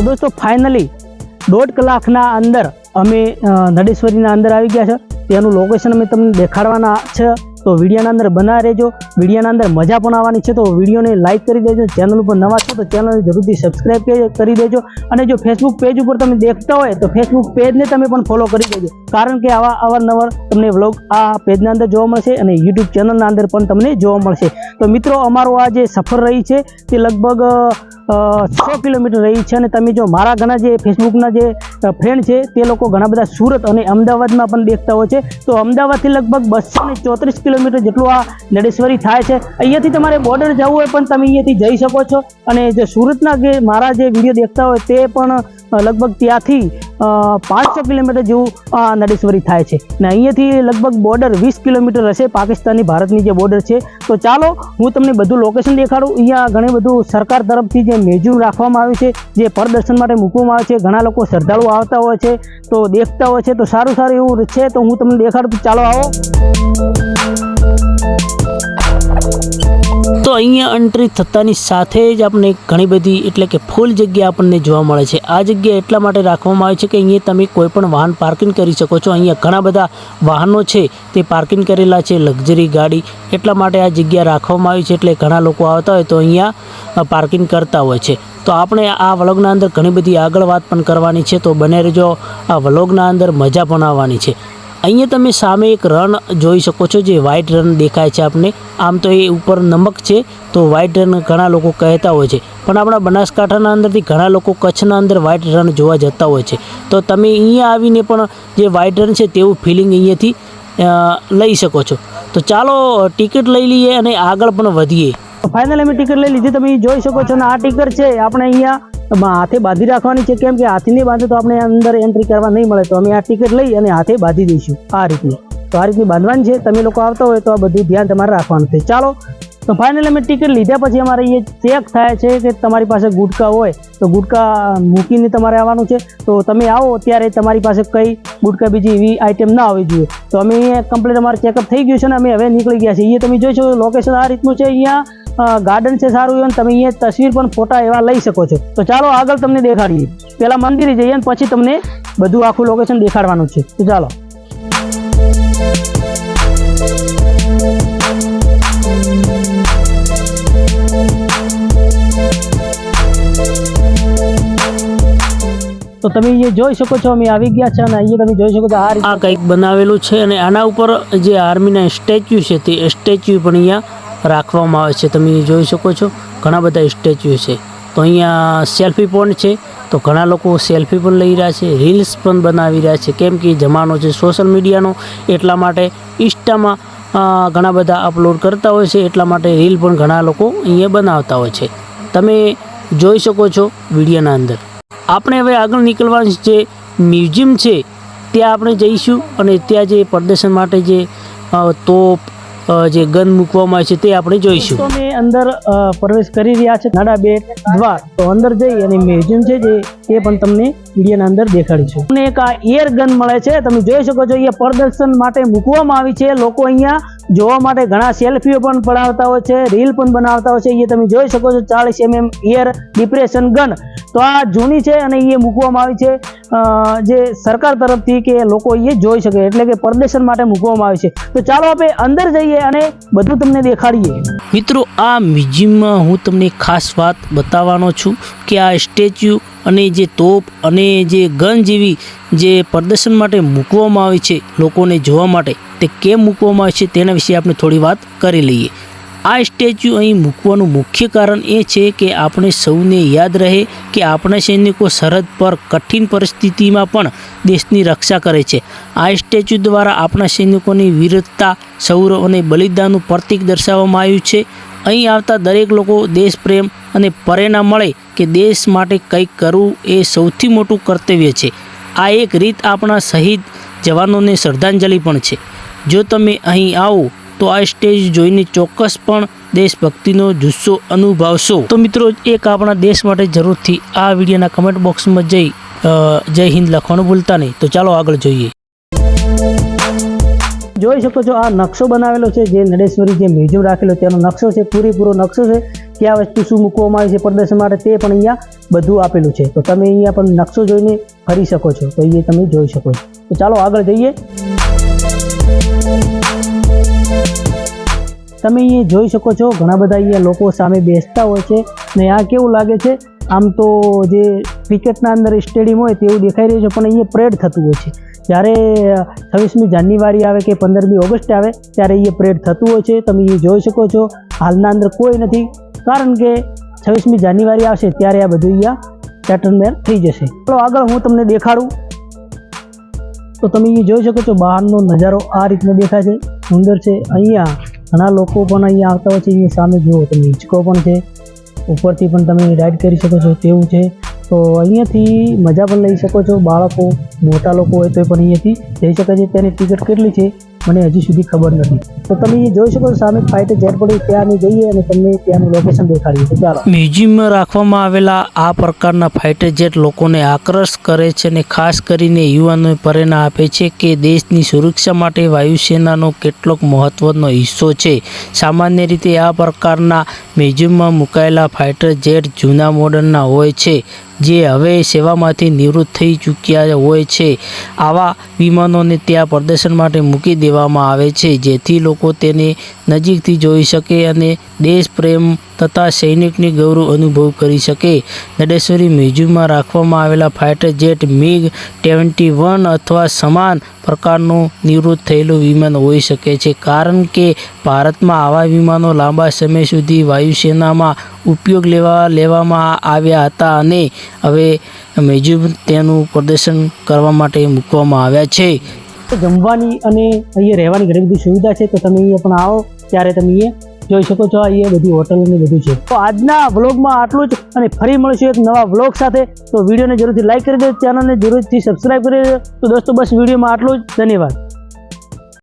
તો દોસ્તો ફાઇનલી દોઢ કલાકના અંદર અમે નડેશ્વરીના અંદર આવી ગયા છે. તેનું લોકેશન અમે તમને દેખાડવાના છે. તો વિડીયોના અંદર બનાવી રહેજો. વિડીયોના અંદર મજા પણ આવવાની છે. તો વિડીયોને લાઇક કરી દેજો. ચેનલ ઉપર નવા છો તો ચેનલને જરૂરથી સબસ્ક્રાઈબ કરી દેજો. અને જો ફેસબુક પેજ ઉપર તમે દેખતા હોય તો ફેસબુક પેજને તમે પણ ફોલો કરી દેજો. કારણ કે આવા અવારનવાર તમને વ્લોગ આ પેજના અંદર જોવા મળશે અને યુટ્યુબ ચેનલના અંદર પણ તમને જોવા મળશે. તો મિત્રો, અમારો આ જે સફર રહી છે તે લગભગ છ કિલોમીટર રહી છે અને તમે જો મારા ઘણા જે ફેસબુકના જે ફ્રેન્ડ છે, તે લોકો ઘણા બધા સુરત અને અમદાવાદમાં પણ દેખતા હોય છે. તો અમદાવાદથી લગભગ બસો ને ચોત્રીસ કિલોમીટર જેટલું આ નડેશ્વરી થાય છે. અહીંયાથી તમારે બોર્ડર જવું હોય પણ તમે અહીંયાથી જઈ શકો છો. અને જે સુરતના જે મારા જે વીડિયો દેખતા હોય તે પણ લગભગ ત્યાંથી પાંચસો કિલોમીટર જેવું આ નડેશ્વરી થાય છે. ને અહીંયાથી લગભગ બોર્ડર વીસ કિલોમીટર હશે પાકિસ્તાનની, ભારતની જે બોર્ડર છે. તો ચાલો, હું તમને બધું લોકેશન દેખાડું. અહીંયા ઘણી બધું સરકાર તરફથી જે મ્યુઝિયમ રાખવામાં આવ્યું છે, જે પ્રદર્શન માટે મૂકવામાં આવે છે. ઘણા લોકો શ્રદ્ધાળુઓ આવતા હોય છે, તો દેખતા હોય છે. તો સારું સારું એવું છે તો હું તમને દેખાડું ચાલો આવો. તો અહીંયા એન્ટ્રી થતાની સાથે જ આપણે ઘણી બધી, એટલે કે ફૂલ જગ્યા આપણને જોવા મળે છે. આ જગ્યા એટલા માટે રાખવામાં આવે છે કે અહીંયા તમે કોઈ પણ વાહન પાર્કિંગ કરી શકો છો. અહીંયા ઘણા બધા વાહનો છે, તે પાર્કિંગ કરેલા છે લક્ઝરી ગાડી. એટલા માટે આ જગ્યા રાખવામાં આવી છે, એટલે ઘણા લોકો આવતા હોય તો અહીંયા પાર્કિંગ કરતા હોય છે. તો આપણે આ વ્લોગના અંદર ઘણી બધી આગળ વાત પણ કરવાની છે. તો બને રહેજો, આ વ્લોગના અંદર મજા પણ આવવાની છે. અહીંયા તમે સામે એક રન જોઈ શકો છો જે વ્હાઇટ રન દેખાય છે આપને. આમ તો એ ઉપર નમક છે, તો વ્હાઇટ રન ઘણા લોકો કહેતા હોય છે. પણ આપણા બનાસકાંઠાના અંદરથી ઘણા લોકો કચ્છના અંદર વ્હાઇટ રન જોવા જતા હોય છે. તો તમે અહીંયા આવીને પણ જે વ્હાઇટ રન છે તેવું ફિલિંગ અહીંયાથી લઈ શકો છો. તો ચાલો ટિકિટ લઈ લઈએ અને આગળ પણ વધીએ. ફાઇનલ અમે ટિકિટ લઈ લીધી. તમે જોઈ શકો છો ને આ ટિકિટ છે. આપણે અહીંયા હાથે બાંધી રાખવાની છે કેમ કે હાથે નહીં બાંધે તો આપણે અંદર એન્ટ્રી કરવા નહીં મળે. તો અમે આ ટિકિટ લઈ અને હાથે બાંધી દઈશું આ રીતની. તો આ રીતની બાંધવાની છે. તમે લોકો આવતા હોય તો આ બધું ધ્યાન તમારે રાખવાનું છે. ચાલો, તો ફાઇનલ અમે ટિકિટ લીધા પછી અમારે એ ચેક થાય છે કે તમારી પાસે ગુટકા હોય તો ગુટકા મૂકીને તમારે આવવાનું છે. તો તમે આવો ત્યારે તમારી પાસે કઈ ગુટકા બીજી એવી આઈટમ ના આવી જોઈએ. તો અમે અહીંયા કમ્પ્લીટ અમારે ચેકઅપ થઈ ગયું છે ને અમે હવે નીકળી ગયા છીએ. એ તમે જોઈ શકો લોકેશન આ રીતનું છે. અહીંયા ગાર્ડન છે સારું એવું તમે અહીંયા તસવીર પણ ફોટા એવા લઈ શકો છો. તો ચાલો આગળ તમને દેખાડીએ પહેલાં મંદિરે જઈએ અને પછી તમને બધું આખું લોકેશન દેખાડવાનું છે. તો ચાલો. તો તમે અહીંયા જોઈ શકો છો, અમે આવી ગયા છે અને અહીંયા તમે જોઈ શકો છો આ કંઈક બનાવેલું છે અને આના ઉપર જે આર્મીના સ્ટેચ્યુ છે તે સ્ટેચ્યુ પણ અહીંયા રાખવામાં આવે છે. તમે જોઈ શકો છો, ઘણા બધા સ્ટેચ્યુ છે. તો અહીંયા સેલ્ફી પોઈન્ટ છે. તો ઘણા લોકો સેલ્ફી પણ લઈ રહ્યા છે, રીલ્સ પણ બનાવી રહ્યા છે. કેમ કે જમાનો છે સોશિયલ મીડિયાનો, એટલા માટે ઇન્સ્ટામાં ઘણા બધા અપલોડ કરતા હોય છે. એટલા માટે રીલ પણ ઘણા લોકો અહીંયા બનાવતા હોય છે. તમે જોઈ શકો છો વિડીયોના અંદર. આપણે હવે આગળ નીકળવાનું જે મ્યુઝિયમ છે, ત્યાં આપણે જઈશું અને ત્યાં જે પ્રદર્શન માટે જે તોપ જે ગન મૂકવામાં આવે છે તે આપણે જોઈશું. અમે અંદર પ્રવેશ કરી રહ્યા છે નાડા બે દ્વાર. તો અંદર જઈ અને મ્યુઝિયમ છે જે, તે પણ તમને ઇન્ડિયાના અંદર દેખાડીશું તમને એક આ એર ગન મળે છે, તમે જોઈ શકો છો અહીંયા પ્રદર્શન માટે મૂકવામાં આવી છે. લોકો અહીંયા જોવા માટે ઘણા સેલ્ફીઓ પણ પડાવતા હોય છે રીલ પણ બનાવતા હોય છે. અહીંયા તમે જોઈ શકો છો ચાલીસ એમએમ એર ડિપ્રેશન ગન તો આ જૂની છે અને એ મૂકવામાં આવી છે. જે સરકાર તરફથી કે લોકો એ જોઈ શકે એટલે કે પ્રદર્શન માટે મૂકવામાં આવી છે. તો ચાલો આપણે અંદર જઈએ અને બધું તમને દેખાડીએ. મિત્રો, આ મ્યુઝિયમમાં હું તમને ખાસ વાત બતાવવાનો છું કે આ સ્ટેચ્યુ અને જે તોપ અને જે ગન જેવી જે પ્રદર્શન માટે મૂકવામાં આવી છે લોકોને જોવા માટે, તે કેમ મૂકવામાં આવે છે તેના વિશે આપણે થોડી વાત કરી લઈએ. આ સ્ટેચ્યુ અહીં મૂકવાનું મુખ્ય કારણ એ છે કે આપણે સૌને યાદ રહે કે આપણા સૈનિકો સરહદ પર કઠિન પરિસ્થિતિમાં પણ દેશની રક્ષા કરે છે. આ સ્ટેચ્યુ દ્વારા આપણા સૈનિકોની વીરતા શૌર્ય અને બલિદાનનું પ્રતીક દર્શાવવામાં આવ્યું છે. અહીં આવતા દરેક લોકો દેશ પ્રેમ અને પ્રેરણા મળે કે દેશ માટે કંઈક કરવું એ સૌથી મોટું કર્તવ્ય છે. આ એક રીત આપણા શહીદ જવાનોને શ્રદ્ધાંજલિ પણ છે. જો તમે અહીં આવો તો આ સ્ટેજ જોઈને ચોક્કસ પણ દેશભક્તિનો જુસ્સો અનુભવશો. તો મિત્રો, એક આપણા દેશ માટે જરૂરથી આ વિડીયોના કમેન્ટ બોક્સમાં જઈ જય હિન્દ લખવાનું ભૂલતા નહીં. તો ચાલો આગળ જોઈએ. જોઈ શકો છો, આ નકશો બનાવેલો છે, જે નડેશ્વરી જે મ્યુઝિયમ રાખેલો તેનો નકશો છે, પૂરેપૂરો નકશો છે. ક્યાં વસ્તુ શું મૂકવામાં આવી છે, પ્રદર્શન માટે તે પણ અહીંયા બધું આપેલું છે. તો તમે અહીંયા પણ નકશો જોઈને ફરી શકો છો. તો એ તમે જોઈ શકો છો. તો ચાલો આગળ જઈએ. તમે અહીંયા જોઈ શકો છો. ઘણા બધા અહીંયા લોકો સામે બેસતા હોય છે ને આ કેવું લાગે છે? આમ તો જે ક્રિકેટના અંદર સ્ટેડિયમ હોય તેવું દેખાઈ રહ્યું છે, પણ અહીંયા પરેડ થતું હોય છે. જ્યારે છવ્વીસમી જાન્યુઆરી આવે કે પંદરમી ઓગસ્ટ આવે, ત્યારે અહીંયા પરેડ થતું હોય છે. તમે એ જોઈ શકો છો. હાલના અંદર કોઈ નથી. કારણ કે છવ્વીસમી જાન્યુઆરી આવશે ત્યારે આ બધું અહીંયા સેટલમેન્ટ થઈ જશે. ચાલો આગળ હું તમને દેખાડું. તો તમે એ જોઈ શકો છો, બહારનો નજારો આ રીતનો દેખાય છે. સુંદર છે. અહીંયા ઘણા લોકો પણ અહીંયા આવતા હોય છે અહીંયા સામે જુઓ તમે, હિંચકો પણ છે. ઉપરથી પણ તમે રાઈડ કરી શકો છો, તેવું છે. તો અહીંયાથી મજા પણ લઈ શકો છો, બાળકો, મોટા લોકો હોય તો પણ અહીંયાથી જઈ શકે છે. તેની ટિકિટ કેટલી છે? મને હજી સુધી ખબર નથી. તો તમે જોઈ શકો સામે ફાઇટર જેટ પડી ત્યાં જઈએ અને તમને ત્યાંનું લોકેશન દેખાડીએ. ચાલો. મ્યુઝિયમમાં રાખવામાં આવેલા આ પ્રકારના ફાઇટર જેટ લોકોને આકર્ષ કરે છે અને ખાસ કરીને યુવાનોને પ્રેરણા આપે છે કે દેશની સુરક્ષા માટે વાયુસેનાનો કેટલોક મહત્વનો હિસ્સો છે. સામાન્ય રીતે આ પ્રકારના મ્યુઝિયમમાં મુકાયેલા ફાઇટર જેટ જૂના મોડલના હોય છે. જે હવે સેવામાંથી નિવૃત્ત થઈ ચૂક્યા હોય છે. આવા વિમાનોને ત્યાં પ્રદર્શન માટે મૂકી દેવામાં આવે છે, જેથી લોકો તેને નજીકથી જોઈ શકે અને દેશ પ્રેમ તથા સૈનિકની ગૌરવ અનુભવ કરી શકે. નડેશ્વરી મ્યુઝિયમમાં રાખવામાં આવેલા fighter jet MiG twenty one અથવા સમાન પ્રકારનું નિવૃત્ત થયેલું વિમાન હોઈ શકે છે. કારણ કે ભારતમાં આવા વિમાનો લાંબા સમય સુધી વાયુસેનામાં ઉપયોગ લેવા, લેવામાં આવ્યા હતા અને હવે મ્યુઝિયમ તેનું પ્રદર્શન કરવા માટે મૂકવામાં આવ્યા છે. જમવાની અને અહીંયા રહેવાની ઘણી બધી સુવિધા છે. તો તમે અહીંયા પણ આવો, ત્યારે તમે અહીંયા જોઈ શકો છો એ બધી હોટલ ને બધું છે. તો આજના વ્લોગમાં આટલું જ અને ફરી મળશું એક નવા વ્લોગ સાથે. તો વિડીયોને જરૂરથી લાઈક કરી દેજો, ચેનલને જરૂરથી સબસ્ક્રાઈબ કરી દેજો. તો દોસ્તો, બસ વિડીયોમાં આટલું જ. ધન્યવાદ.